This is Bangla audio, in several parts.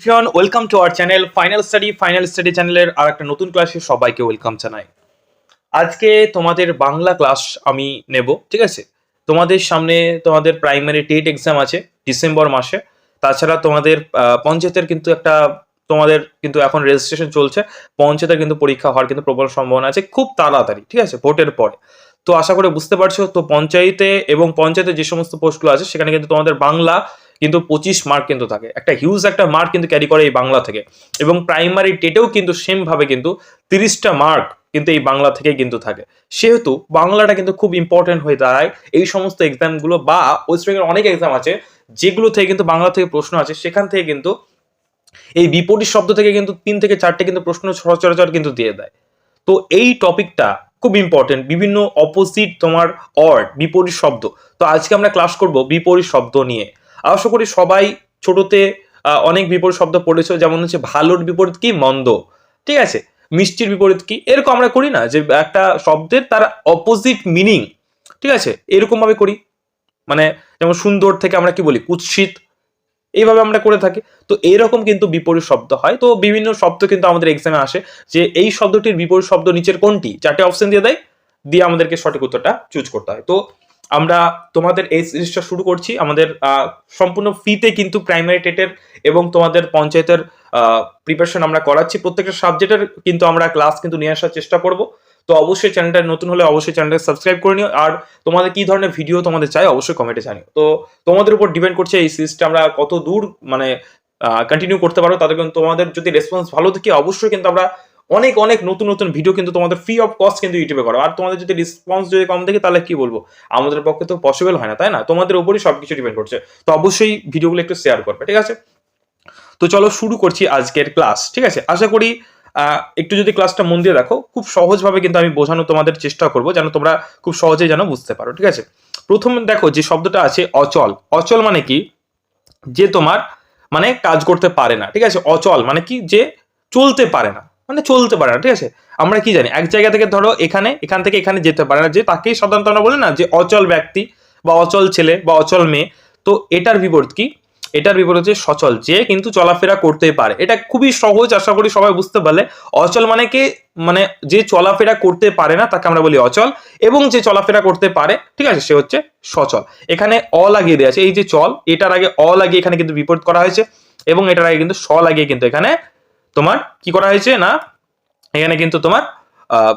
Everyone welcome to our channel final study final study চ্যানেলের আর একটা নতুন ক্লাসে সবাইকে ওয়েলকাম জানাই। আজকে তোমাদের বাংলা ক্লাস আমি নেব, ঠিক আছে? তোমাদের সামনে তোমাদের প্রাইমারি টেট এক্সাম আছে ডিসেম্বর মাসে। তাছাড়া তোমাদের পঞ্চায়েতের কিন্তু একটা, তোমাদের কিন্তু এখন রেজিস্ট্রেশন চলছে। পঞ্চায়েতের কিন্তু পরীক্ষা হওয়ার কিন্তু প্রবল সম্ভাবনা আছে খুব তাড়াতাড়ি, ঠিক আছে? ভোটের পরে। তো আশা করে বুঝতে পারছ, তো পঞ্চায়েতে এবং পঞ্চায়েতে যে সমস্ত পোস্টগুলো আছে, সেখানে কিন্তু তোমাদের বাংলা কিন্তু পঁচিশ মার্ক কিন্তু থাকে। একটা হিউজ একটা মার্ক কিন্তু ক্যারি করে এই বাংলা থেকে। এবং প্রাইমারি টেটেও কিন্তু সেম ভাবে কিন্তু তিরিশটা মার্ক কিন্তু এই বাংলা থেকে কিন্তু থাকে। সেহেতু বাংলাটা কিন্তু খুব ইম্পর্টেন্ট হয়ে দাঁড়ায় এই সমস্ত এক্সামগুলো বা ওয়েস্ট বেঙ্গল অনেক এক্সাম আছে যেগুলো থেকে কিন্তু বাংলা থেকে প্রশ্ন আছে। সেখান থেকে কিন্তু এই বিপরীত শব্দ থেকে কিন্তু তিন থেকে চারটে কিন্তু প্রশ্ন সচরাচর কিন্তু দিয়ে দেয়। তো এই টপিকটা খুব ইম্পর্টেন্ট বিভিন্ন অপোজিট তোমার অর্ড বিপরীত শব্দ। তো আজকে আমরা ক্লাস করব বিপরীত শব্দ নিয়ে। আশা করি সবাই ছোটতে অনেক বিপরীত শব্দ পড়েছো, যেমন হচ্ছে ভালোর বিপরীত কি, মন্দ। ঠিক আছে? মিষ্টির বিপরীত কি? এরকম আমরা করি না যে একটা শব্দের তার অপোজিট মিনিং ঠিক আছে? এরকম ভাবে করি। মানে যেমন সুন্দর থেকে আমরা কি বলি? কুৎসিত। এইভাবে আমরা করে থাকি। তো এইরকম কিন্তু বিপরীত শব্দ হয়। তো বিভিন্ন শব্দ কিন্তু আমাদের এক্সামে আসে যে এই শব্দটির বিপরীত শব্দ নিচের কোনটি? চারটে অপশন দিয়ে দেয়। দিয়ে আমাদেরকে সঠিক উত্তরটা চুজ করতে হয়। তো আমরা তোমাদের এই সিরিজটা শুরু করছি। আমাদের সম্পূর্ণ ফ্রিতে কিন্তু প্রাইমারি টেটের এবং তোমাদের পঞ্চায়েতের প্রিপারেশন আমরা করাচ্ছি। প্রত্যেকটা সাবজেক্টের কিন্তু আমরা ক্লাস কিন্তু নিয়ে আসার চেষ্টা করব। তো অবশ্যই চ্যানেলটা নতুন হলে অবশ্যই চ্যানেলটা সাবস্ক্রাইব করে নিও। আর তোমাদের কি ধরনের ভিডিও তোমাদের চাই অবশ্যই কমেন্টে জানিও। তো তোমাদের উপর ডিপেন্ড করছে এই সিরিজটা আমরা কত দূর মানে কন্টিনিউ করতে পারো তাদের কিন্তু তোমাদের যদি রেসপন্স ভালো থাকে, অবশ্যই কিন্তু আমরা অনেক অনেক নতুন নতুন ভিডিও কিন্তু তোমাদের ফ্রি অফ কস্ট কিন্তু ইউটিউবে করো। আর তোমাদের যদি রেসপন্স যদি কম থাকে তাহলে কি বলব? আমাদের পক্ষে তো পসিবল হয় না, তাই না? তোমাদের উপরই সবকিছু ডিপেন্ড করছে। তো অবশ্যই ভিডিওগুলো একটু শেয়ার করবে, ঠিক আছে? তো চলো শুরু করছি আজকের ক্লাস ঠিক আছে? আশা করি একটু যদি ক্লাসটা মন দিয়ে দেখো, খুব সহজভাবে কিন্তু আমি বোঝানো তোমাদের চেষ্টা করব, যেন তোমরা খুব সহজেই যেন বুঝতে পারো, ঠিক আছে? প্রথম দেখো যে শব্দটা আছে অচল। অচল মানে কি? যে তোমার মানে কাজ করতে পারে না, ঠিক আছে? অচল মানে কি? যে চলতে পারে না। মানে চলতে পারে না, ঠিক আছে? আমরা কি জানি? এক জায়গা থেকে ধরো এখানে, এখান থেকে এখানে যেতে পারে না, যে তাকেই সাধারণত আমরা বলি না যে অচল ব্যক্তি বা অচল ছেলে বা অচল মেয়ে। তো এটার বিপরীত কি? এটার বিপরীত হচ্ছে সচল, যে কিন্তু চলাফেরা করতেই পারে। এটা খুবই সহজ, আশা করি সবাই বুঝতে পারলে। অচল মানে কি? মানে যে চলাফেরা করতে পারে না, তাকে আমরা বলি অচল। এবং যে চলাফেরা করতে পারে, ঠিক আছে, সে হচ্ছে সচল। এখানে অ লাগিয়ে দেওয়া আছে, এই যে চল, এটার আগে অ লাগিয়ে এখানে কিন্তু বিপরীত করা হয়েছে। এবং এটার আগে কিন্তু স লাগিয়ে কিন্তু এখানে তোমার কি করা হয়েছে না? এখানে কিন্তু তোমার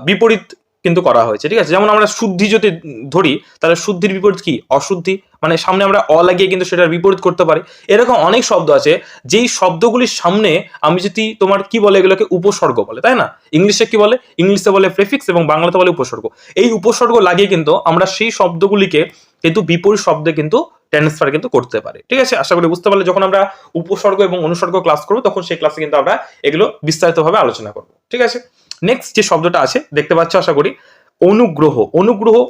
বিপরীত কিন্তু করা হয়েছে, ঠিক আছে? যেমন আমরা শুদ্ধি যদি ধরি, তাহলে শুদ্ধির বিপরীত কি? অশুদ্ধি। মানে সামনে আমরা অ লাগিয়ে কিন্তু সেটার বিপরীত করতে পারি। এরকম অনেক শব্দ আছে, যেই শব্দগুলির সামনে আমি যদি তোমার কি বলে এগুলোকে উপসর্গ বলে, তাই না? ইংলিশে কি বলে? ইংলিশে বলে প্রেফিক্স এবং বাংলাতে বলে উপসর্গ। এই উপসর্গ লাগিয়ে কিন্তু আমরা সেই শব্দগুলিকে কিন্তু বিপরীত শব্দে কিন্তু ট্রান্সফার কিন্তু করতে পারি, ঠিক আছে? আশা করি বুঝতে পারলে, যখন আমরা উপসর্গ এবং অনুসর্গ ক্লাস করব, তখন সেই ক্লাসে কিন্তু আমরা এগুলো বিস্তারিতভাবে আলোচনা করব, ঠিক আছে? নেক্সট যে শব্দটা আছে, দেখতে পাচ্ছ আশা করি, অনুগ্রহ। অনুগ্রহ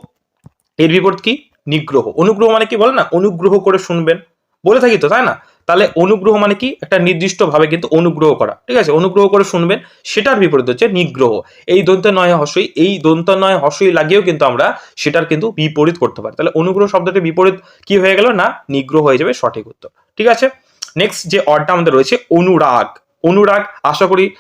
এর বিপরীত কি? নিগ্রহ। অনুগ্রহ মানে কি বলে না? অনুগ্রহ করে শুনবেন। বলে থাকি তো, তাই না? তাহলে অনুগ্রহ মানে কি? একটা নির্দিষ্ট ভাবে কিন্তু অনুগ্রহ করা। ঠিক আছে? অনুগ্রহ করে শুনবেন, সেটার বিপরীত হচ্ছে নিগ্রহ। এই দন্ত নয় হসই এই দন্ত নয় হসই লাগিয়েও কিন্তু আমরা সেটার কিন্তু বিপরীত করতে পারি। তাহলে অনুগ্রহ শব্দটি বিপরীত কি হয়ে গেল? না, নিগ্রহ হয়ে যাবে সঠিক উত্তর। ঠিক আছে? নেক্সট যে অর্ডটা আমাদের রয়েছে, অনুরাগ। অনুরাগ, আশা করি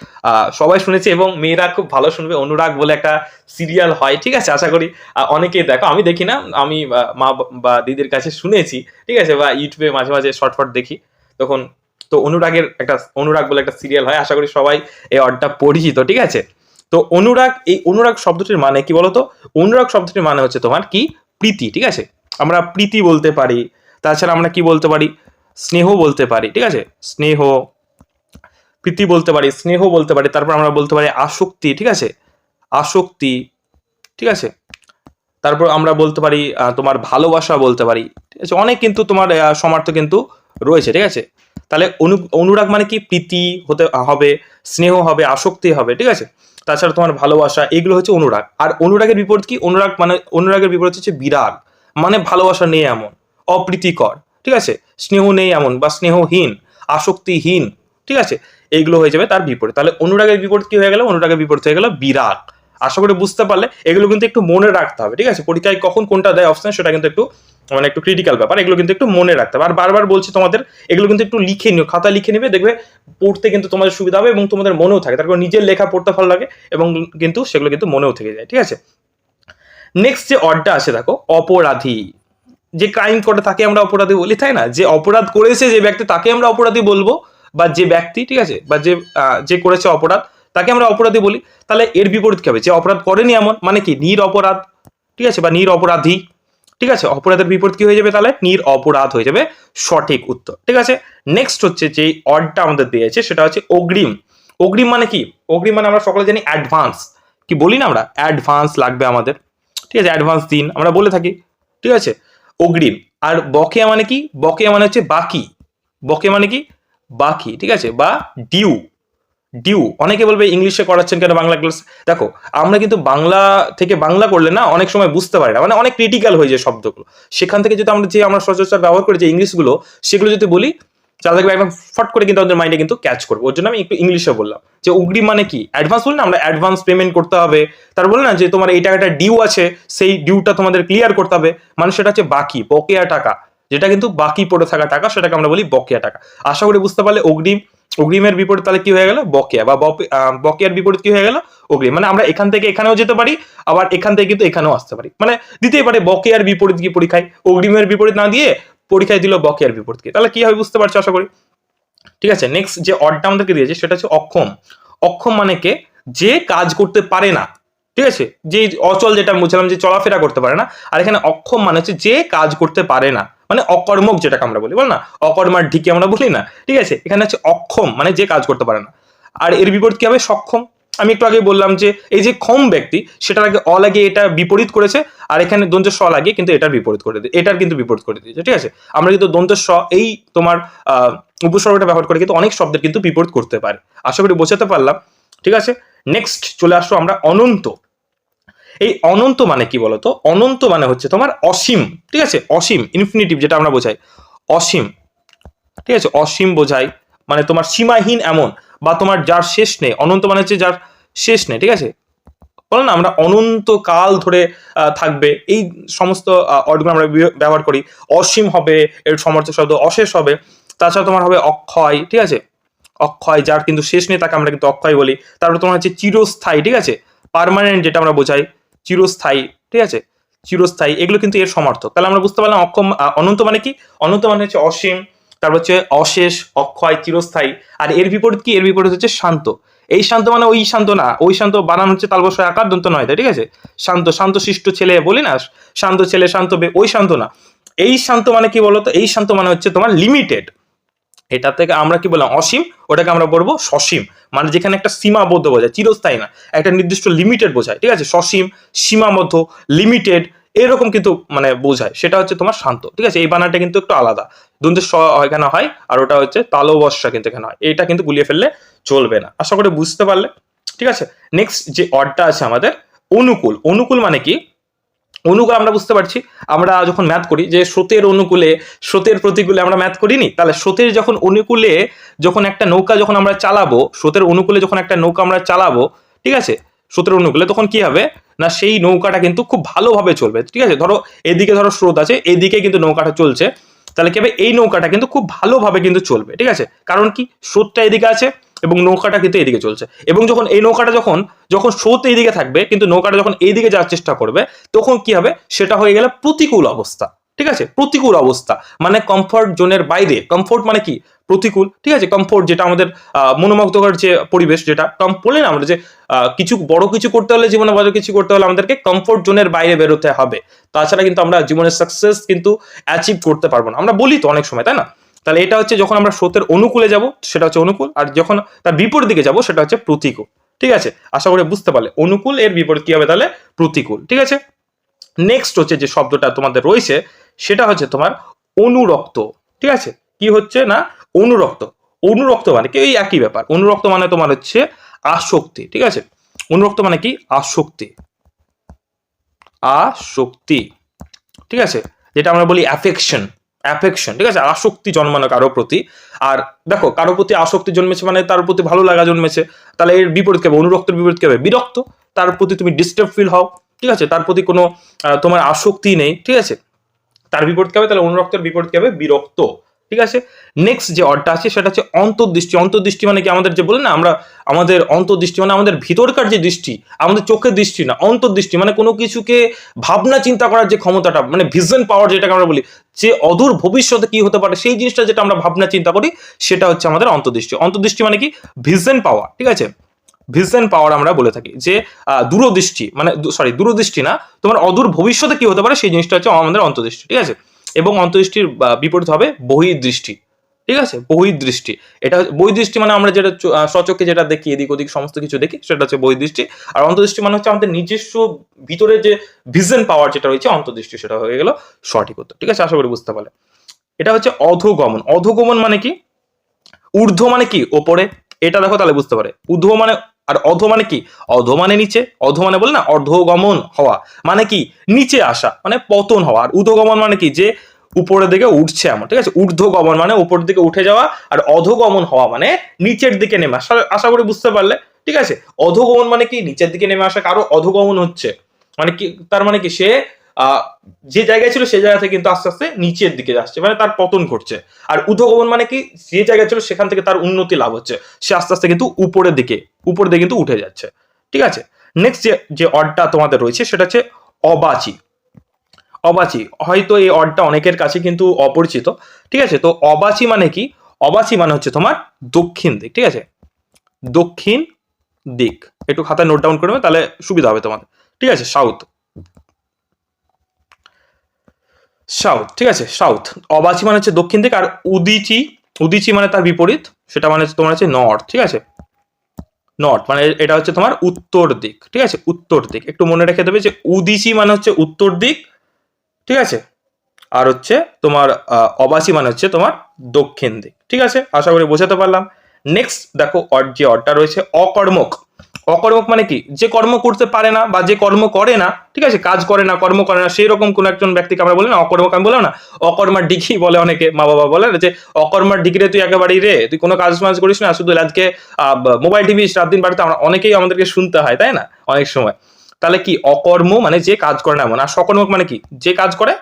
সবাই শুনেছে এবং মেয়েরা খুব ভালো শুনবে। অনুরাগ বলে একটা সিরিয়াল হয়, ঠিক আছে? আশা করি অনেকেই দেখো। আমি দেখি না, আমি মা বা- দিদির কাছে শুনেছি, ঠিক আছে? বা ইউটিউবে মাঝে মাঝে শর্ট ফট দেখি। তখন, তো অনুরাগের একটা, অনুরাগ বলে একটা সিরিয়াল হয়, আশা করি সবাই এই অর্ডটা পরিচিত, ঠিক আছে? তো অনুরাগ, এই অনুরাগ শব্দটির মানে কি বলতো? অনুরাগ শব্দটির মানে হচ্ছে তোমার কি? প্রীতি, ঠিক আছে? আমরা প্রীতি বলতে পারি, তাছাড়া আমরা কি বলতে পারি? স্নেহ বলতে পারি, ঠিক আছে? স্নেহ প্রীতি বলতে পারি, স্নেহ বলতে পারি, তারপর আমরা বলতে পারি আসক্তি, ঠিক আছে? আসক্তি, ঠিক আছে? তারপর আমরা বলতে পারি তোমার ভালোবাসা বলতে পারি, ঠিক আছে? অনেক কিন্তু তোমার সমার্থ কিন্তু রয়েছে, ঠিক আছে? তাহলে অনু, অনুরাগ মানে কি? প্রীতি হতে, হবে, স্নেহ হবে, আসক্তি হবে, ঠিক আছে? তাছাড়া তোমার ভালোবাসা, এগুলো হচ্ছে অনুরাগ। আর অনুরাগের বিপরীত কি? অনুরাগ মানে অনুরাগের বিপরীত হচ্ছে বিরাগ। মানে ভালোবাসা নেই এমন, অপ্রীতিকর, ঠিক আছে? স্নেহ নেই এমন বা স্নেহহীন, আসক্তিহীন, ঠিক আছে? এইগুলো হয়ে যাবে তার বিপরীত। তাহলে অনুরাগের বিপরীত কি হয়ে গেল? অনুরাগের বিপরীত হয়ে গেল বিরাগ। আশা করি বুঝতে পারলে এগুলো কিন্তু একটু মনে রাখতে হবে, ঠিক আছে? পরীক্ষায় কখন কোনটা দেয় অপশন সেটা কিন্তু একটু মানে একটু ক্রিটিক্যাল ব্যাপার। এগুলো কিন্তু একটু মনে রাখতে হবে। আর বারবার বলছি তোমাদের, এগুলো কিন্তু একটু লিখে নিও খাতা লিখে নেবে, দেখবে পড়তে কিন্তু তোমাদের সুবিধা হবে এবং তোমাদের মনেও থাকে। তারপর নিজের লেখা পড়তে ভালো লাগে এবং কিন্তু সেগুলো কিন্তু মনেও থেকে যায়, ঠিক আছে? নেক্সট যে অডটা আছে, দেখো, অপরাধী। যে ক্রাইম করে তাকে আমরা অপরাধী বলি, তাই না? যে অপরাধ করেছে যে ব্যক্তি, তাকে আমরা অপরাধী বলব। বা যে ব্যক্তি, ঠিক আছে, বা যে যে করেছে অপরাধ, তাকে আমরা অপরাধী বলি। তাহলে এর বিপরীত কি হবে? যে অপরাধ করেনি এমন মানে কি? নির অপরাধ, ঠিক আছে, বা নির অপরাধী, ঠিক আছে? অপরাধের বিপরীত কি হয়ে যাবে তাহলে? নির অপরাধ হয়ে যাবে সঠিক উত্তর, ঠিক আছে? নেক্সট হচ্ছে যে অডটা আমাদের দিয়েছে, সেটা হচ্ছে অগ্রিম। অগ্রিম মানে কি? অগ্রিম মানে আমরা সকলে জানি অ্যাডভান্স কি বলি না আমরা? অ্যাডভান্স লাগবে আমাদের। ঠিক আছে অ্যাডভান্স দিন, আমরা বলে থাকি, ঠিক আছে? অগ্রিম। আর বকেয়া মানে কি? বকেয়া মানে হচ্ছে বাকি। বকেয়া মানে কি? বাকি ঠিক আছে? বা ডিউ ডিউ অনেকে বলবে ইংলিশে করাচ্ছেন কেন বাংলা ক্লাস দেখো, আমরা কিন্তু বাংলা থেকে বাংলা করলে না অনেক সময় বুঝতে পারি না। মানে অনেক ক্রিটিক্যাল হয়ে যায় শব্দগুলো। সেখান থেকে যদি আমরা যে আমরা সচরাচর ব্যবহার করি যে ইংলিশগুলো, সেগুলো যদি বলি, তাহলে দেখবে একদম ফট করে কিন্তু আমাদের মাইন্ডে কিন্তু ক্যাচ করব। ওর জন্য আমি একটু ইংলিশে বললাম। যে অগ্রিম মানে কি? অ্যাডভান্স বলি না আমরা অ্যাডভান্স পেমেন্ট করতে হবে। তার বলে না যে তোমার এই টাকাটা ডিউ আছে, সেই ডিউটা তোমাদের ক্লিয়ার করতে হবে। মানে সেটা হচ্ছে বাকি, বকেয়া টাকা। যেটা কিন্তু বাকি পড়ে থাকা টাকা, সেটাকে আমরা বলি বকেয়া টাকা। আশা করি বুঝতে পারলে অগ্রিম, অগ্রিমের বিপরীত তাহলে কি হয়ে গেল? বকেয়া বা বকেয়ার বিপরীত কি হয়ে গেল? অগ্রিম। মানে আমরা এখান থেকে এখানেও যেতে পারি, আবার এখান থেকে কিন্তু এখানেও আসতে পারি। মানে দিতেই পারে বকেয়ার বিপরীত কি পরীক্ষায়? অগ্রিমের বিপরীত না দিয়ে পরীক্ষায় দিল বকেয়ার বিপরীত কি। তাহলে কি হবে বুঝতে পারছ আশা করি? ঠিক আছে নেক্সট যে অডটা আমাদেরকে দিয়েছে, সেটা হচ্ছে অক্ষম। অক্ষম মানে কে? যে কাজ করতে পারে না। ঠিক আছে? যে অচল যেটা বুঝলাম যে চলাফেরা করতে পারে না। আর এখানে অক্ষম মানে হচ্ছে যে কাজ করতে পারে না। মানে অকর্মক যেটাকে আমরা বলি বল না অকর্মার ঢিকে আমরা বলি না ঠিক আছে? এখানে হচ্ছে অক্ষম মানে যে কাজ করতে পারে না। আর এর বিপরীত কি হবে? সক্ষম। আমি একটু আগে বললাম যে এই যে ক্ষম ব্যক্তি সেটার আগে অ লাগে এটা বিপরীত করেছে আর এখানে দন্ত স লাগে কিন্তু এটার বিপরীত করে দিয়ে এটার কিন্তু বিপরীত করে দিয়েছে ঠিক আছে? আমরা কিন্তু দন্ত স এই তোমার আহ, উপসর্গটা ব্যবহার করে কিন্তু অনেক শব্দের কিন্তু বিপরীত করতে পারে। আশা করি বোঝাতে পারলাম ঠিক আছে? নেক্সট চলে আসব আমরা অনন্ত। এই অনন্ত মানে কি বলতো? অনন্ত মানে হচ্ছে তোমার অসীম, ঠিক আছে? অসীম ইনফিনিটিভ যেটা আমরা বোঝাই। অসীম, ঠিক আছে? অসীম বোঝাই মানে তোমার সীমাহীন এমন, বা তোমার যার শেষ নেই। অনন্ত মানে হচ্ছে যার শেষ নেই, ঠিক আছে? বলো না, আমরা অনন্ত কাল ধরে থাকবে। এই সমস্ত অর্ডগুলো আমরা ব্যবহার করি। অসীম হবে, এর সমর্থক শব্দ অশেষ হবে। তাছাড়া তোমার হবে অক্ষয়, ঠিক আছে? অক্ষয়, যার কিন্তু শেষ নেই, তাকে আমরা কিন্তু অক্ষয় বলি। তারপর তোমার হচ্ছে চিরস্থায়ী, ঠিক আছে? পার্মানেন্ট যেটা আমরা বোঝাই। চিরস্থায়ী, ঠিক আছে? চিরস্থায়ী, এগুলো কিন্তু এর সমর্থক। তাহলে আমরা বুঝতে পারলাম অক্ষম অনন্ত মানে কি? অনন্ত মানে হচ্ছে অসীম, তারপর হচ্ছে অশেষ, অক্ষয়, চিরস্থায়ী, আর এর বিপরীত কি? এর বিপরীত হচ্ছে শান্ত। এই শান্ত মানে ওই শান্ত না, ওই শান্ত বানান হচ্ছে তালবসয় আকার, দন্ত নয়, তাই ঠিক আছে? শান্ত শান্ত শিষ্ট ছেলে বলি না, শান্ত ছেলে শান্ত ওই শান্ত না। এই শান্ত মানে কি বলতো? এই শান্ত মানে হচ্ছে তোমার লিমিটেড এটা থেকে আমরা কি বললাম? অসীম, ওটাকে আমরা বলব সসীম। মানে যেখানে একটা সীমাবদ্ধ বোঝায়, চিরস্থায়ী না, একটা নির্দিষ্ট লিমিটেড বোঝায়, ঠিক আছে? সসীম, সীমাবদ্ধ লিমিটেড এরকম কিন্তু মানে বোঝায়, সেটা হচ্ছে তোমার শান্ত, ঠিক আছে? এই বানানটা কিন্তু একটু আলাদা। দন্তের স এখানে হয় আর ওটা হচ্ছে তালবস্যা কিন্তু এখানে হয়। এটা কিন্তু গুলিয়ে ফেললে চলবে না। আশা করি বুঝতে পারলে, ঠিক আছে? নেক্সট যে অডটা আছে আমাদের, অনুকূল। অনুকূল মানে কি? অনুকূল আমরা বুঝতে পারছি। আমরা যখন ম্যাথ করি যে স্রোতের অনুকূলে, স্রোতের প্রতিকূলে আমরা ম্যাথ করিনি, তাহলে স্রোতের যখন অনুকূলে যখন একটা নৌকা যখন আমরা চালাবো, স্রোতের অনুকূলে যখন একটা নৌকা আমরা চালাবো, ঠিক আছে? স্রোতের অনুকূলে তখন কি হবে? না, সেই নৌকাটা কিন্তু খুব ভালোভাবে চলবে, ঠিক আছে? ধরো এদিকে ধরো স্রোত আছে, এদিকে কিন্তু নৌকাটা চলছে, তাহলে কি হবে? এই নৌকাটা কিন্তু খুব ভালোভাবে কিন্তু চলবে, ঠিক আছে? কারণ কি? স্রোতটা এদিকে আছে এবং নৌকাটা কিন্তু এদিকে চলছে। এবং যখন এই নৌকাটা যখন যখন স্রোত এইদিকে থাকবে, কিন্তু নৌকাটা যখন এইদিকে যাওয়ার চেষ্টা করবে, তখন কি হবে? সেটা হয়ে গেলে প্রতিকূল অবস্থা। ঠিক আছে? প্রতিকূল অবস্থা। মানে কমফর্ট জোনের বাইরে। কমফোর্ট মানে কি? প্রতিকূল। ঠিক আছে? কমফোর্ট যেটা আমাদের মনোমুগ্ধকর যে পরিবেশ যেটা, কম বলি না আমরা যে কিছু, বড় কিছু করতে হলে জীবনে বড় কিছু করতে হলে আমাদেরকে কমফোর্ট জোনের বাইরে বেরোতে হবে। তাছাড়া কিন্তু আমরা জীবনের সাকসেস কিন্তু অ্যাচিভ করতে পারব না। আমরা বলি তো অনেক সময়, তাই না? তাহলে এটা হচ্ছে যখন আমরা স্রোতের অনুকূলে যাব, সেটা হচ্ছে অনুকূল। আর যখন তার বিপরীত দিকে যাব, সেটা হচ্ছে প্রতিকূল। ঠিক আছে? আশা করি বুঝতে পারলে। অনুকূল এর বিপরীত কি হবে তাহলে? প্রতিকূল। ঠিক আছে? নেক্সট হচ্ছে যে শব্দটা তোমাদের রয়েছে, সেটা হচ্ছে তোমার অনুরক্ত। ঠিক আছে? কি হচ্ছে না? অনুরক্ত। অনুরক্ত মানে কি? এই একই ব্যাপার। অনুরক্ত মানে তোমার হচ্ছে আসক্তি। ঠিক আছে? অনুরক্ত মানে কি? আসক্তি। আসক্তি। ঠিক আছে? যেটা আমরা বলি অ্যাফেকশন অ্যাফেকশন ঠিক আছে? আসক্তি জন্মানো কারও প্রতি। আর দেখো, কারও প্রতি আসক্তি জন্মেছে মানে তার প্রতি ভালো লাগা জন্মেছে। তাহলে এর বিপরীত কেবে অনুরক্তের বিপরীত কেবে বিরক্ত। তার প্রতি তুমি ডিস্টার্ব ফিল হও, ঠিক আছে? তার প্রতি কোনো তোমার আসক্তি নেই, ঠিক আছে? তার বিপরীত কেবে তাহলে অনুরক্তের বিপরীত কেবে বিরক্ত। ঠিক আছে? নেক্সট যে অর্ডটা আছে, সেটা হচ্ছে অন্তর্দৃষ্টি। অন্তর্দৃষ্টি মানে কি? আমাদের যে বলে না, আমরা আমাদের অন্তর্দৃষ্টি মানে আমাদের ভিতরকার যে দৃষ্টি, আমাদের চোখের দৃষ্টি না। অন্তর্দৃষ্টি মানে কোনো কিছুকে ভাবনা চিন্তা করার যে ক্ষমতাটা মানে ভিজন পাওয়ার যেটাকে আমরা বলি, যে অদূর ভবিষ্যতে কি হতে পারে, সেই জিনিসটা যেটা আমরা ভাবনা চিন্তা করি, সেটা হচ্ছে আমাদের অন্তর্দৃষ্টি। অন্তর্দৃষ্টি মানে কি? ভিজন পাওয়ার ঠিক আছে? ভিজন পাওয়ার আমরা বলে থাকি। যে দূরদৃষ্টি মানে সরি দূরদৃষ্টি না, তোমার অদূর ভবিষ্যতে কি হতে পারে, সেই জিনিসটা হচ্ছে আমাদের অন্তর্দৃষ্টি, ঠিক আছে? এবং অন্তর্দৃষ্টির আহ, বিপরীত হবে বহির্দৃষ্টি। ঠিক আছে? বহির্দৃষ্টি। এটা বহির্দৃষ্টি মানে আমরা যেটা স্বচক্ষে যেটা দেখি এদিক ওদিক সমস্ত কিছু দেখি সেটা হচ্ছে বহির্দৃষ্টি। আর অন্তর্দৃষ্টি মানে হচ্ছে আমাদের নিজস্ব ভিতরে যে ভিজন পাওয়ার যেটা রয়েছে অন্তর্দৃষ্টি সেটা হয়ে গেল সঠিক উত্তর। ঠিক আছে? আশা করি বুঝতে পারলে। এটা হচ্ছে অধোগমন। অধোগমন মানে কি? ঊর্ধ্ব মানে কি? ওপরে। এটা দেখো তাহলে বুঝতে পারে। ঊর্ধ্ব মানে আর অধ মানে কি? অধ মানে নিচে, অধ মানে বলে না, অর্ধগমন হওয়া। মানে কি? নিচে আসা মানে পতন হওয়া। আর ঊর্ধ্বগমন মানে কি? যে উপরের দিকে উঠছে এমন, ঠিক আছে? ঊর্ধ্বগমন মানে উপরের দিকে উঠে যাওয়া আর অধোগমন হওয়া মানে নিচের দিকে নেমে আসা। আশা করি বুঝতে পারলে, ঠিক আছে? অধোগমন মানে কি? নিচের দিকে নেমে আসা। কারও অধগমন হচ্ছে। মানে কি? তার মানে কি? সে যে জায়গায় ছিল সেই জায়গা থেকে কিন্তু আস্তে আস্তে নিচের দিকে যাচ্ছে মানে তার পতন ঘটছে। আর উদ্ধগমন মানে কি? যে জায়গায় ছিল সেখান থেকে তার উন্নতি লাভ হচ্ছে। সে আস্তে আস্তে কিন্তু উপরের দিকে উপরের দিকে কিন্তু উঠে যাচ্ছে। ঠিক আছে? নেক্সট যে যে অডটা তোমাদের রয়েছে সেটা হচ্ছে অবাচি। অবাচি, হয়তো এই অডটা অনেকের কাছে কিন্তু অপরিচিত। ঠিক আছে? তো অবাচি মানে কি? অবাচি মানে হচ্ছে তোমার দক্ষিণ দিক। ঠিক আছে? দক্ষিণ দিক। একটু খাতায় নোট ডাউন করবে তাহলে সুবিধা হবে তোমাদের। ঠিক আছে? সাউথ সাউথ, ঠিক আছে? সাউথ, অবাচি মানে হচ্ছে দক্ষিণ দিক আর উদিচি উদিচি মানে তার বিপরীত, সেটা মানে হচ্ছে তোমার হচ্ছে নর্থ ঠিক আছে? নর্থ মানে এটা হচ্ছে তোমার উত্তর দিক, ঠিক আছে? উত্তর দিক, একটু মনে রেখে দেবে যে উদিচি মানে হচ্ছে উত্তর দিক, ঠিক আছে? আর হচ্ছে তোমার অবাচি মানে হচ্ছে তোমার দক্ষিণ দিক, ঠিক আছে? আশা করি বোঝাতে পারলাম। নেক্সট দেখো অড যে অডটা রয়েছে, অকর্মক। অকর্মক মানে কি? যে কর্ম করতে পারে না বা যে কর্ম করে না, ঠিক আছে? কাজ করে না, কর্ম করে না সেই রকম কোন একজন ব্যক্তিকে আমরা বলি না, অকর্মক আমি বললাম না অকর্মার ডিগ্রি বলে অনেকে মা বাবা বলে যে, অকর্মার ডিগ্রি তুই একেবারেই রে, তুই কোনো কাজ মাজ করিস না, শুধু আজকে মোবাইল টিভি, রাত দিন বাড়িতে আমরা অনেকেই আমাদেরকে শুনতে হয়, তাই না? অনেক সময়। তাহলে কি অকর্ম মানে যে কাজ করে না এমন? আর সকর্মক মানে কি? যে কাজ করে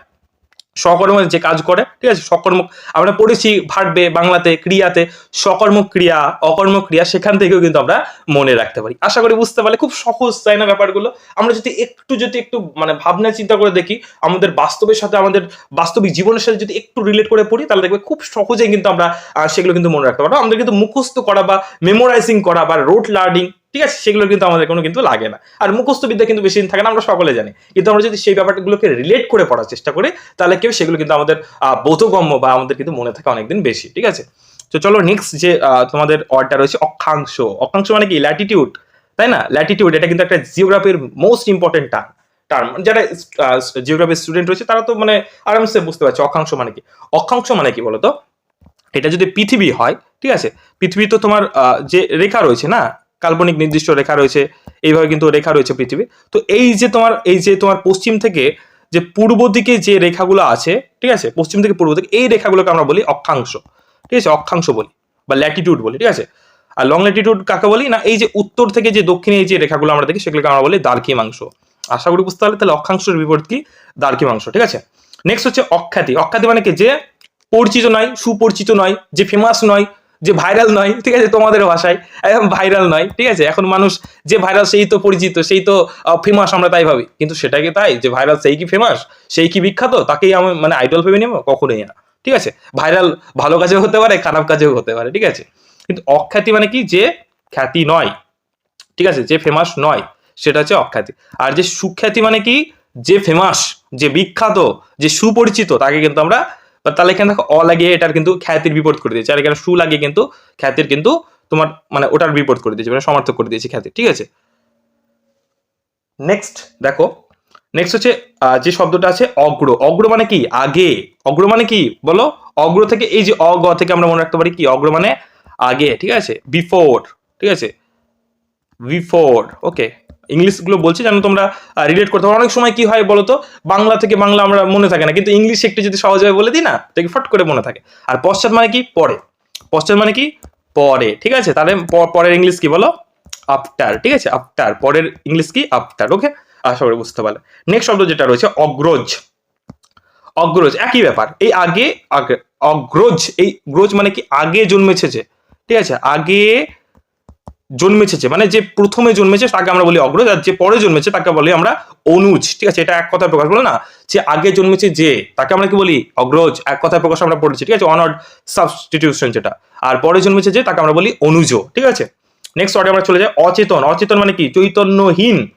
সকর্ম যে কাজ করে, ঠিক আছে? সকর্মক আমরা পড়েছি ভার্বে বাংলাতে, ক্রিয়াতে, সকর্মক ক্রিয়া, অকর্মক ক্রিয়া, সেখান থেকেও কিন্তু আমরা মনে রাখতে পারি। আশা করি বুঝতে পারলে খুব সহজ, তাই না ব্যাপারগুলো? আমরা যদি একটু যদি একটু মানে ভাবনা চিন্তা করে দেখি, আমাদের বাস্তবের সাথে, আমাদের বাস্তবিক জীবনের সাথে যদি একটু রিলেট করে পড়ি, তাহলে দেখবে খুব সহজেই কিন্তু আমরা সেগুলো কিন্তু মনে রাখতে পারব। আমাদের কিন্তু মুখস্থ করা বা মেমোরাইজিং করা বা রোড লার্নিং ঠিক আছে? সেগুলো কিন্তু আমাদের কোনো কিন্তু লাগে না। আর মুখস্থ বিদ্যা কিন্তু বেশি দিন থাকে না, আমরা সকলে জানি। কিন্তু আমরা যদি সেই ব্যাপারগুলোকে রিলেট করে পড়ার চেষ্টা করি, তাহলে কেউ সেগুলো কিন্তু আমাদের বোধগম্য বা আমাদের কিন্তু মনে থাকে অনেকদিন বেশি, ঠিক আছে? তো চলো নেক্সট যে তোমাদের অর্ডটা রয়েছে, অক্ষাংশ। অক্ষাংশ মানে কি? ল্যাটিটিউড তাই না? ল্যাটিটিউড এটা কিন্তু একটা জিওগ্রাফির মোস্ট ইম্পর্টেন্ট টার্ম টার্ম যারা জিওগ্রাফির স্টুডেন্ট রয়েছে, তারা তো মানে আরামসে বুঝতে পারছে অক্ষাংশ মানে কি। অক্ষাংশ মানে কি বলতো? এটা যদি পৃথিবী হয়, ঠিক আছে? পৃথিবী তো তোমার যে রেখা রয়েছে না কাল্পনিক নির্দিষ্ট রেখা রয়েছে, এইভাবে কিন্তু রেখা রয়েছে পৃথিবী তো এই যে তোমার, এই যে তোমার পশ্চিম থেকে যে পূর্ব দিকে যে রেখাগুলো আছে, ঠিক আছে? পশ্চিম থেকে পূর্ব দিকে, এই রেখাগুলোকে আমরা বলি অক্ষাংশ। ঠিক আছে? অক্ষাংশ বলি বা ল্যাটিটিউড বলি, ঠিক আছে? আর লং ল্যাটিটিউড কাকে বলি? না, এই যে উত্তর থেকে যে দক্ষিণে এই যে রেখাগুলো আমরা দেখি, সেগুলোকে আমরা বলি দ্বারকিমাংশ। আশা করি বুঝতে পারলে, তাহলে অক্ষাংশের বিপরীত কি? দ্বারকিমাংশ, ঠিক আছে? নেক্সট হচ্ছে অখ্যাতি। অখ্যাতি মানে কি? যে পরিচিত নয়, সুপরিচিত নয়, যে ফেমাস নয় যে ভাইরাল নয়, ঠিক আছে তোমাদের ভাষায় ভাইরাল নয়, ঠিক আছে, এখন মানুষ যে ভাইরাল সেই তো পরিচিত, সেই তো ফেমাস আমরা তাই ভাবি, কিন্তু সেটা কি তাই, যে ভাইরাল সেই কি ফেমাস সেই কি বিখ্যাত, তাকেই আমি মানে আইডল ভেবে নেব? কখনোই না, ঠিক আছে ভাইরাল ভালো কাজেও হতে পারে, খারাপ কাজেও হতে পারে, ঠিক আছে, কিন্তু অখ্যাতি মানে কি? যে খ্যাতি নয়, ঠিক আছে, যে ফেমাস নয়, সেটা হচ্ছে অখ্যাতি, আর যে সুখ্যাতি মানে কি? যে ফেমাস যে বিখ্যাত, যে সুপরিচিত, তাকে কিন্তু আমরা বা তাহলে এখানে দেখো অ লাগিয়ে এটার কিন্তু খ্যাতির বিপরীত করে দিয়েছে। আর এখানে সু লাগিয়ে কিন্তু খ্যাতির কিন্তু তোমার মানে ওটার বিপরীত করে দিয়েছে মানে সমার্থক করে দিয়েছে খ্যাতি, ঠিক আছে? নেক্সট দেখো নেক্সট হচ্ছে যে শব্দটা আছে অগ্র। অগ্র মানে কি? আগে। অগ্র মানে কি? বলো? অগ্র থেকে এই যে অগ থেকে আমরা মনে রাখতে পারি কি? অগ্র মানে আগে, ঠিক আছে? বিফোর ঠিক আছে? বিফোর ওকে ইংলিশগুলো বলছি যেন তোমরা রিলেট করতে পারো। অনেক সময় কি হয় বলো তো বাংলা থেকে বাংলা আমরা মনে থাকে না, কিন্তু ইংলিশ একটু যদি সহজভাবে বলে দিই না দেখি ফট করে মনে থাকে। আর পশ্চাৎ মানে কি? পরে। পশ্চাৎ মানে কি? পরে, ঠিক আছে? তাহলে পরের ইংলিশ কি বলো? আফটার ঠিক আছে? আফটার পরের ইংলিশ কি? আফটার ওকে আশা করি বুঝতে পারলে। নেক্সট শব্দ যেটা রয়েছে, অগ্রজ। অগ্রজ, একই ব্যাপার। এই আগে আগে, অগ্রজ, এই গ্রোজ মানে কি? আগে জন্মেছে যে, ঠিক আছে? আগে জন্মেছে মানে যে প্রথমে জন্মেছে তাকে আমরা বলি অগ্রজ আর যে পরে জন্মেছে তাকে বলি আমরা অনুজ, ঠিক আছে? এটা এক কথায় প্রকাশ, বলো না? যে আগে জন্মেছে যে, তাকে আমরা কি বলি? অগ্রজ, এক কথায় প্রকাশ আমরা পড়েছি, ঠিক আছে? অনড সাবস্টিটিউশন যেটা। আর পরে জন্মেছে যে, তাকে আমরা বলি অনুজ ঠিক আছে? নেক্সট ওয়ার্ডে আমরা চলে যাই, অচেতন। অচেতন মানে কি? চৈতন্যহীন,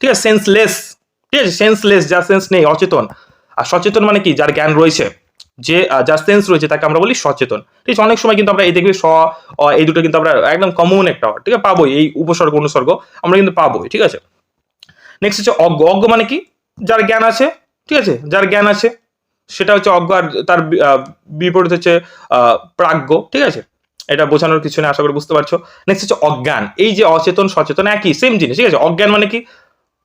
ঠিক আছে? সেন্সলেস ঠিক আছে? সেন্সলেস যার সেন্স নেই, অচেতন। আর সচেতন মানে কি? যার জ্ঞান রয়েছে। যে যার সেন্স রয়েছে তাকে আমরা বলি সচেতন। ঠিক আছে? অনেক সময় কিন্তু আমরা এই দেখবি স এই দুটো কিন্তু আমরা একদম কমন একটা ঠিক আছে? পাবোই। এই উপসর্গ, অনুসর্গ আমরা কিন্তু পাবোই, ঠিক আছে? নেক্সট হচ্ছে অজ্ঞ। অজ্ঞ মানে কি? যার জ্ঞান আছে, ঠিক আছে? যার জ্ঞান আছে, সেটা হচ্ছে অজ্ঞ আর তার বিপরীত হচ্ছে প্রাজ্ঞ, ঠিক আছে? এটা বোঝানোর কিছু নেই, আশা করি বুঝতে পারছ। নেক্সট হচ্ছে অজ্ঞান। এই যে অচেতন, সচেতন, একই সেম জিনিস, ঠিক আছে? অজ্ঞান মানে কি?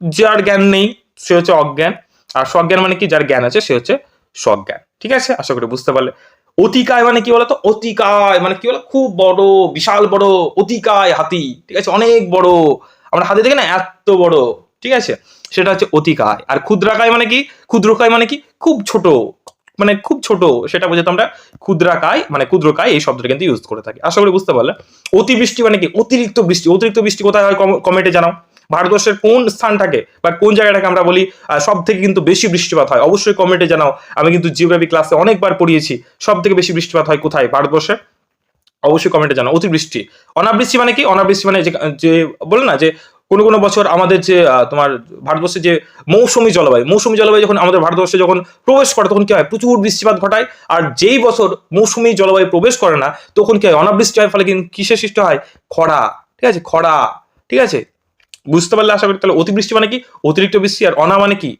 যার জ্ঞান নেই, সে হচ্ছে অজ্ঞান। আর সজ্ঞান মানে কি? যার জ্ঞান আছে, সে হচ্ছে সজ্ঞান। ঠিক আছে? আশা করি বুঝতে পারলে। অতিকায় মানে কি বলতো? অতিকায় মানে কি বলো খুব বড়, বিশাল বড় অতিকায় হাতি। ঠিক আছে? অনেক বড়। আমরা হাতি দেখি না? এত বড়। ঠিক আছে? সেটা হচ্ছে অতিকায়। আর ক্ষুদ্রাকায় মানে কি? ক্ষুদ্রকায় মানে কি? খুব ছোট। মানে খুব ছোট। সেটা বোঝাতে আমরা ক্ষুদ্রাকায় মানে ক্ষুদ্রকায় এই শব্দটা কিন্তু ইউজ করে থাকি। আশা করি বুঝতে পারলে। অতিবৃষ্টি মানে কি? অতিরিক্ত বৃষ্টি। অতিরিক্ত বৃষ্টি কোথায় হয়? কমেন্টে জানাও। ভারতবর্ষের কোন স্থানটাকে বা কোন জায়গাটাকে আমরা বলি সব থেকে কিন্তু বেশি বৃষ্টিপাত হয়? অবশ্যই কমেন্টে জানাও। আমি কিন্তু জিওগ্রাফি ক্লাসে অনেকবার পড়িয়েছি। সব থেকে বেশি বৃষ্টিপাত হয় কোথায়? ভারতবর্ষে? অবশ্যই কমেন্টে জানাও। অতিবৃষ্টি অনাবৃষ্টি মানে কি? অনাবৃষ্টি মানে যে বলে না যে, কোনো কোনো বছর আমাদের যে তোমার ভারতবর্ষে যে মৌসুমী জলবায়ু মৌসুমী জলবায়ু যখন আমাদের ভারতবর্ষে যখন প্রবেশ করে, তখন কি হয়? প্রচুর বৃষ্টিপাত ঘটায়। আর যেই বছর মৌসুমী জলবায়ু প্রবেশ করে না, তখন কি হয়? অনাবৃষ্টি হয় ফলে কিন্তু কিসের সৃষ্টি হয়? খরা। ঠিক আছে? খরা। ঠিক আছে? বুঝতে পারলে আশা করি, তাহলে অতিবৃষ্টি মানে কি? অতিরিক্ত বৃষ্টি আর অনা মানে কি?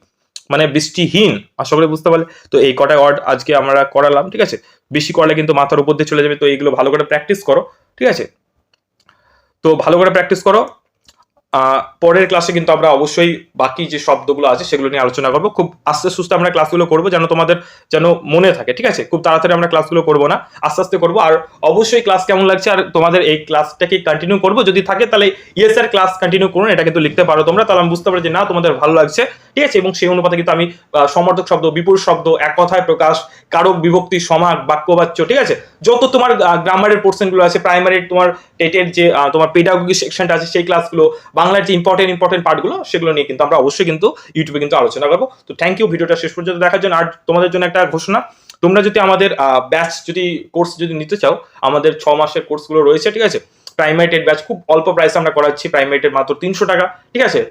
মানে বৃষ্টিহীন, আশা করি বুঝতে পারলে। তো এই কটা ওয়ার্ড আজকে আমরা করালাম, ঠিক আছে? বেশি করলে কিন্তু মাথার উপর দিয়ে চলে যাবে, তো এইগুলো ভালো করে প্র্যাকটিস করো, ঠিক আছে? তো ভালো করে প্র্যাকটিস করো। পরের ক্লাসে কিন্তু আমরা অবশ্যই বাকি যে শব্দগুলো আছে সেগুলো নিয়ে আলোচনা করব। খুব আস্তে সুস্থে আমরা ক্লাসগুলো করব যেন তোমাদের যেন মনে থাকে, ঠিক আছে? খুব তাড়াতাড়ি আমরা ক্লাসগুলো করব না, আস্তে আস্তে করব। আর অবশ্যই ক্লাস কেমন লাগছে আর তোমাদের এই ক্লাসটাকে কন্টিনিউ করব? যদি থাকে তাহলে ইয়েস স্যার ক্লাস কন্টিনিউ করুন, এটা কিন্তু লিখতে পারো তোমরা। তাহলে আমি বুঝতে পারি যে না, তোমাদের ভালো লাগছে, ঠিক আছে? এবং সেই অনুপাতে কিন্তু আমি সমর্থক শব্দ, বিপুল শব্দ, এক কথায় প্রকাশ, কারক, বিভক্তি, সমাগ বাক্যবাচ্য ঠিক আছে? যত তোমার গ্রামারের পোর্শনগুলো আছে প্রাইমারি তোমার টেটের যে তোমার পেডাগোগি সেকশনটা আছে, সেই ক্লাসগুলো বাংলার যে ইম্পর্টেন্ট ইম্পর্টেন্ট পার্টগুলো সেগুলো নিয়ে কিন্তু আমরা অবশ্যই কিন্তু ইউটিউবে কিন্তু আলোচনা করব। তো থ্যাংক ইউ ভিডিওটা শেষ পর্যন্ত দেখার জন্য। আর তোমাদের জন্য একটা ঘোষণা, তোমরা যদি আমাদের ব্যাচ যদি কোর্স যদি নিতে চাও, আমাদের ছ মাসের কোর্সগুলো রয়েছে, ঠিক আছে? প্রাইমারিটেড ব্যাচ খুব অল্প প্রাইসে আমরা করাচ্ছি প্রাইমারিটেড মাত্র তিনশো টাকা, ঠিক আছে?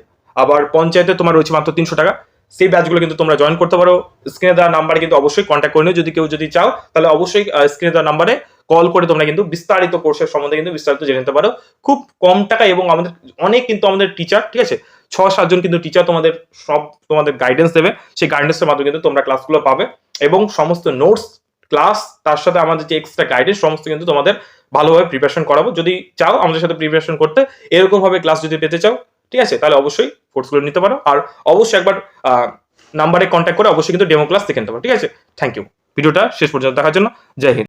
আবার পঞ্চায়েতে তোমার রয়েছে মাত্র তিনশো টাকা। সেই ব্যাচগুলো কিন্তু তোমরা জয়েন করতে পারো। স্ক্রিনে দেওয়া নাম্বারে কিন্তু অবশ্যই কন্ট্যাক্ট করে নিও। যদি কেউ যদি চাও, তাহলে অবশ্যই স্ক্রিনে দেওয়া নাম্বারে কল করে তোমরা কিন্তু বিস্তারিত কোর্সের সম্বন্ধে কিন্তু বিস্তারিত জেনে নিতে পারো। খুব কম টাকা এবং আমাদের অনেক কিন্তু আমাদের টিচার ঠিক আছে? ছ সাতজন কিন্তু টিচার তোমাদের সব তোমাদের গাইডেন্স দেবে। সেই গাইডেন্সের মাধ্যমে কিন্তু তোমরা ক্লাসগুলো পাবে এবং সমস্ত নোটস ক্লাস তার সাথে আমাদের যে এক্সট্রা গাইডেন্স সমস্ত কিন্তু তোমাদের ভালোভাবে প্রিপারেশন করাবো। যদি চাও আমাদের সাথে প্রিপারেশন করতে, এরকমভাবে ক্লাস যদি পেতে চাও, ঠিক আছে? তাহলে অবশ্যই কোর্সগুলো নিতে পারো। আর অবশ্যই একবার নাম্বারে কন্ট্যাক্ট করে অবশ্যই কিন্তু ডেমো ক্লাস দেখে নিতে পারো, ঠিক আছে? থ্যাংক ইউ ভিডিওটা শেষ পর্যন্ত দেখার জন্য জয় হিন্দ।